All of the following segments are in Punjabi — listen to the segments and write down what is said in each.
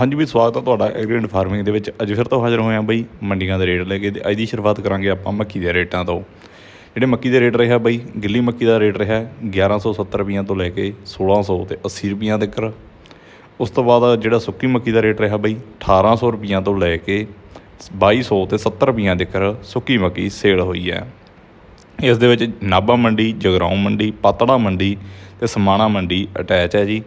ਹਾਂਜੀ ਵੀ ਸਵਾਗਤ ਹੈ ਤੁਹਾਡਾ ਐਗਰੀਡ ਫਾਰਮਿੰਗ ਦੇ ਵਿੱਚ। ਅੱਜ ਫਿਰ ਤੋਂ ਹਾਜ਼ਰ ਹੋਏ ਹਾਂ ਬਈ ਮੰਡੀਆਂ ਦੇ ਰੇਟ ਲੈ ਕੇ ਤੇ ਅੱਜ ਦੀ ਸ਼ੁਰੂਆਤ ਕਰਾਂਗੇ ਆਪਾਂ ਮੱਕੀ ਦੇ ਰੇਟਾਂ ਤੋਂ। ਜਿਹੜੇ ਮੱਕੀ ਦੇ ਰੇਟ ਰਿਹਾ ਬਈ, ਗਿੱਲੀ ਮੱਕੀ ਦਾ ਰੇਟ ਰਿਹਾ 1170 ਰੁਪਈਆਂ ਤੋਂ ਲੈ ਕੇ 1600 ਤੇ 80 ਰੁਪਈਆ ਤੱਕ ਉਸ ਤੋਂ ਬਾਅਦ ਜਿਹੜਾ ਸੁੱਕੀ ਮੱਕੀ ਦਾ ਰੇਟ ਰਿਹਾ ਬਈ 1800 ਰੁਪਈਆ ਤੋਂ ਲੈ ਕੇ 2200 ਤੇ 70 ਰੁਪਈਆਂ ਤੱਕ ਸੁੱਕੀ ਮੱਕੀ ਸੇਲ ਹੋਈ ਹੈ। ਇਸ ਦੇ ਵਿੱਚ ਨਾਭਾ ਮੰਡੀ, ਜਗਰਾਉਂ ਮੰਡੀ, ਪਾਤੜਾ ਮੰਡੀ ਤੇ ਸਮਾਣਾ ਮੰਡੀ ਅਟੈਚ ਹੈ ਜੀ।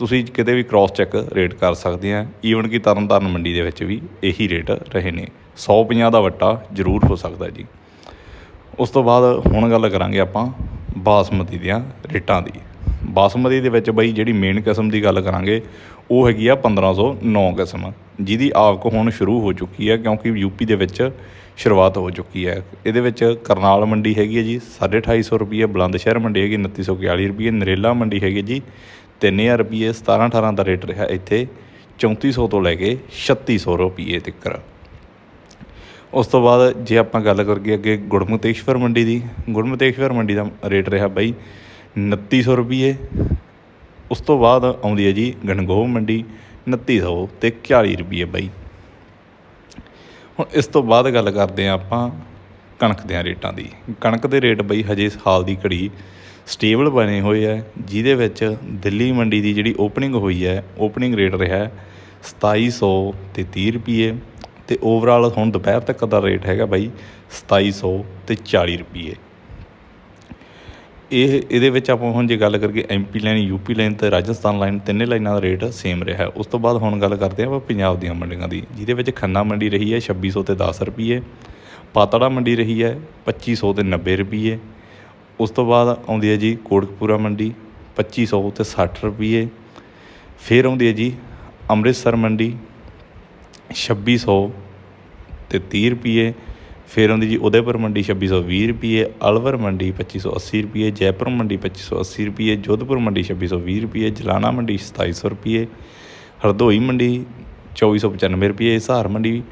ਤੁਸੀਂ ਕਿਤੇ ਵੀ ਕ੍ਰਾਸ ਚੈੱਕ ਰੇਟ ਕਰ ਸਕਦੇ ਆ। ਈਵਨ ਕਿ ਤਰਨਤਾਰਨ ਮੰਡੀ ਦੇ ਵਿੱਚ ਵੀ ਇਹੀ ਰੇਟ ਰਹੇ ਨੇ। 150 ਦਾ ਵੱਟਾ ਜ਼ਰੂਰ ਹੋ ਸਕਦਾ ਜੀ। ਉਸ ਤੋਂ ਬਾਅਦ ਹੁਣ ਗੱਲ ਕਰਾਂਗੇ ਆਪਾਂ ਬਾਸਮਤੀ ਦੀਆਂ ਰੇਟਾਂ ਦੀ। ਬਾਸਮਤੀ ਦੇ ਵਿੱਚ ਬਈ ਜਿਹੜੀ ਮੇਨ ਕਿਸਮ ਦੀ ਗੱਲ ਕਰਾਂਗੇ, ਉਹ ਹੈਗੀ ਆ 1509 ਕਿਸਮ। ਜਿਹਦੀ ਆਵਕ ਹੁਣ ਸ਼ੁਰੂ ਹੋ ਚੁੱਕੀ ਹੈ ਕਿਉਂਕਿ ਯੂਪੀ ਦੇ ਵਿੱਚ ਸ਼ੁਰੂਆਤ ਹੋ ਚੁੱਕੀ ਹੈ ਇਹਦੇ ਵਿੱਚ ਕਰਨਾਲ ਮੰਡੀ ਹੈਗੀ ਹੈ ਜੀ 2850 ਰੁਪਏ ਬੁਲੰਦ ਸ਼ਹਿਰ ਮੰਡੀ ਹੈਗੀ 2941 ਰੁਪਏ ਨਰੇਲਾ ਮੰਡੀ ਹੈਗੀ ਜੀ 3000 ਰੁਪਏ 17 18 ਦਾ ਰੇਟ ਰਿਹਾ ਇੱਥੇ 3400 ਤੋਂ ਲੈ ਕੇ 3600 ਰੁਪਏ ਤੱਕ। ਉਸ ਤੋਂ ਬਾਅਦ ਜੇ ਆਪਾਂ ਗੱਲ ਕਰੀਏ ਅੱਗੇ ਗੁੜਮਤੇਸ਼ਵਰ ਮੰਡੀ ਦੀ ਗੁੜਮਤੇਸ਼ਵਰ ਮੰਡੀ ਦਾ ਰੇਟ ਰਿਹਾ ਬਾਈ 2900 ਰੁਪਏ। ਉਸ ਤੋਂ ਬਾਅਦ ਆਉਂਦੀ ਹੈ ਜੀ ਗਣਗੋਹ ਮੰਡੀ 2900 ਤੇ 41 ਰੁਪਏ ਬਾਈ। ਹੁਣ ਇਸ ਤੋਂ ਬਾਅਦ ਗੱਲ ਕਰਦੇ ਹਾਂ ਆਪਾਂ ਕਣਕ ਦੇ ਰੇਟਾਂ ਦੀ। ਕਣਕ ਦੇ ਰੇਟ ਬਈ ਹਜੇ ਹਾਲ ਦੀ ਘੜੀ ਸਟੇਬਲ ਬਣੇ ਹੋਏ ਹੈ, ਜਿਹਦੇ ਵਿੱਚ ਦਿੱਲੀ ਮੰਡੀ ਦੀ ਜਿਹੜੀ ਓਪਨਿੰਗ ਹੋਈ ਹੈ ਓਪਨਿੰਗ ਰੇਟ ਰਿਹਾ 2700 ਤੇ 30 ਰੁਪਏ ਤੇ ਓਵਰਆਲ ਹੁਣ ਦੁਪਹਿਰ ਤੱਕ ਦਾ ਰੇਟ ਹੈਗਾ ਬਾਈ 2700 ਤੇ 40 ਰੁਪਏ ਇਹ, ਇਹਦੇ ਵਿੱਚ ਆਪਾਂ ਹੁਣ ਜੇ ਗੱਲ ਕਰੀਏ ਐਮਪੀ ਲਾਈਨ ਯੂਪੀ ਲਾਈਨ ਤੇ ਰਾਜਸਥਾਨ ਲਾਈਨ ਤਿੰਨੇ ਲਾਈਨਾਂ ਦਾ ਰੇਟ ਸੇਮ ਰਿਹਾ ਉਸ ਤੋਂ ਬਾਅਦ ਹੁਣ ਗੱਲ ਕਰਦੇ ਆਪਾਂ ਪੰਜਾਬ ਦੀਆਂ ਮੰਡੀਆਂ ਦੀ, ਜਿਹਦੇ ਵਿੱਚ ਖੰਨਾ ਮੰਡੀ ਰਹੀ ਹੈ 2600 ਤੇ 10 ਰੁਪਏ ਪਾਤੜਾ ਮੰਡੀ ਰਹੀ ਹੈ 2500 ਤੇ 90 ਰੁਪਏ ਉਸ ਤੋਂ ਬਾਅਦ ਆਉਂਦੀ ਹੈ ਜੀ ਕੋਟਕਪੂਰਾ ਮੰਡੀ, ਪੱਚੀ ਸੌ ਅਤੇ ਸੱਠ ਰੁਪਈਏ। ਫਿਰ ਆਉਂਦੀ ਹੈ ਜੀ ਅੰਮ੍ਰਿਤਸਰ ਮੰਡੀ, ਛੱਬੀ ਸੌ ਅਤੇ ਤੀਹ ਰੁਪਈਏ। ਫਿਰ ਆਉਂਦੀ ਜੀ ਉਦੈਪੁਰ ਮੰਡੀ, ਛੱਬੀ ਸੌ ਵੀਹ ਰੁਪਈਏ। ਅਲਵਰ ਮੰਡੀ, ਪੱਚੀ ਸੌ ਅੱਸੀ ਰੁਪਈਏ। ਜੈਪੁਰ ਮੰਡੀ, ਪੱਚੀ ਸੌ ਅੱਸੀ ਰੁਪਈਏ। ਜੋਧਪੁਰ ਮੰਡੀ, ਛੱਬੀ ਸੌ ਵੀਹ ਰੁਪਈਏ। ਜਲਾਣਾ ਮੰਡੀ, ਸਤਾਈ ਸੌ ਰੁਪਈਏ। ਹਰਦੋਈ ਮੰਡੀ, ਚੌਵੀ ਸੌ ਪਚਾਨਵੇਂ ਰੁਪਈਏ। ਹਿਸਾਰ ਮੰਡੀ,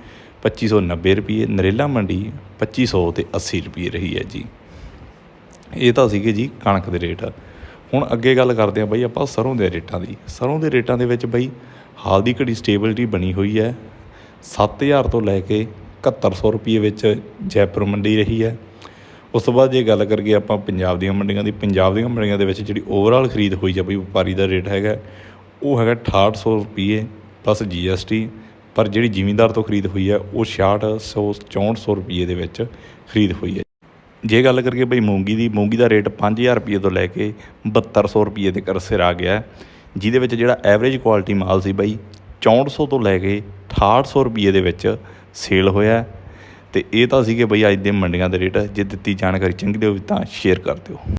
ਪੱਚੀ ਸੌ ਨੱਬੇ ਰੁਪਈਏ। ਨਰੇਲਾ ਮੰਡੀ, ਪੱਚੀ ਸੌ ਤੇ ਅੱਸੀ ਰੁਪਈਏ ਰਹੀ ਹੈ ਜੀ। ਇਹ ਤਾਂ ਸੀਗੇ ਜੀ ਕਣਕ ਦੇ ਰੇਟ। ਹੁਣ ਅੱਗੇ ਗੱਲ ਕਰਦੇ ਹਾਂ ਬਈ ਆਪਾਂ ਸਰੋਂ ਦੇ ਰੇਟਾਂ ਦੀ। ਸਰੋਂ ਦੇ ਰੇਟਾਂ ਦੇ ਵਿੱਚ ਬਈ ਹਾਲ ਦੀ ਘੜੀ ਸਟੇਬਿਲਿਟੀ ਬਣੀ ਹੋਈ ਹੈ। 7000 ਤੋਂ ਲੈ ਕੇ 7100 ਰੁਪਏ ਵਿੱਚ ਜੈਪੁਰ ਮੰਡੀ ਰਹੀ ਹੈ। ਉਸ ਤੋਂ ਬਾਅਦ ਜੇ ਗੱਲ ਕਰੀਏ ਆਪਾਂ ਪੰਜਾਬ ਦੀਆਂ ਮੰਡੀਆਂ ਦੀ, ਪੰਜਾਬ ਦੀਆਂ ਮੰਡੀਆਂ ਦੇ ਵਿੱਚ ਜਿਹੜੀ ਓਵਰਆਲ ਖਰੀਦ ਹੋਈ ਹੈ ਬਈ ਵਪਾਰੀ ਦਾ ਰੇਟ ਹੈਗਾ, ਉਹ ਹੈਗਾ 6800 ਰੁਪਏ ਪਲੱਸ ਜੀਐਸਟੀ ਪਰ ਜਿਹੜੀ ਜ਼ਿਮੀਂਦਾਰ ਤੋਂ ਖਰੀਦ ਹੋਈ ਹੈ, ਉਹ 6600 6400 ਰੁਪਏ ਦੇ ਵਿੱਚ ਖਰੀਦ ਹੋਈ ਹੈ। ਜੇ ਗੱਲ ਕਰੀਏ ਬਈ ਮੂੰਗੀ ਦੀ, ਮੂੰਗੀ ਦਾ ਰੇਟ ਪੰਜ ਹਜ਼ਾਰ ਰੁਪਈਏ ਤੋਂ ਲੈ ਕੇ ਬਹੱਤਰ 7200 ਰੁਪਏ ਤੱਕ ਸਿਰ ਆ ਗਿਆ। ਜਿਹਦੇ ਵਿੱਚ ਜਿਹੜਾ ਐਵਰੇਜ ਕੁਆਲਿਟੀ ਮਾਲ ਸੀ ਬਈ, ਚੌਂਹਠ ਸੌ ਤੋਂ ਲੈ ਕੇ ਅਠਾਹਠ ਸੌ ਰੁਪਈਏ ਦੇ ਵਿੱਚ ਸੇਲ ਹੋਇਆ ਅਤੇ ਇਹ ਤਾਂ ਸੀਗੇ ਬਈ ਅੱਜ ਦੇ ਮੰਡੀਆਂ ਦੇ ਰੇਟ। ਜੇ ਦਿੱਤੀ ਜਾਣਕਾਰੀ ਚੰਗੀ ਹੋਵੇ ਤਾਂ ਸ਼ੇਅਰ ਕਰ ਦਿਓ।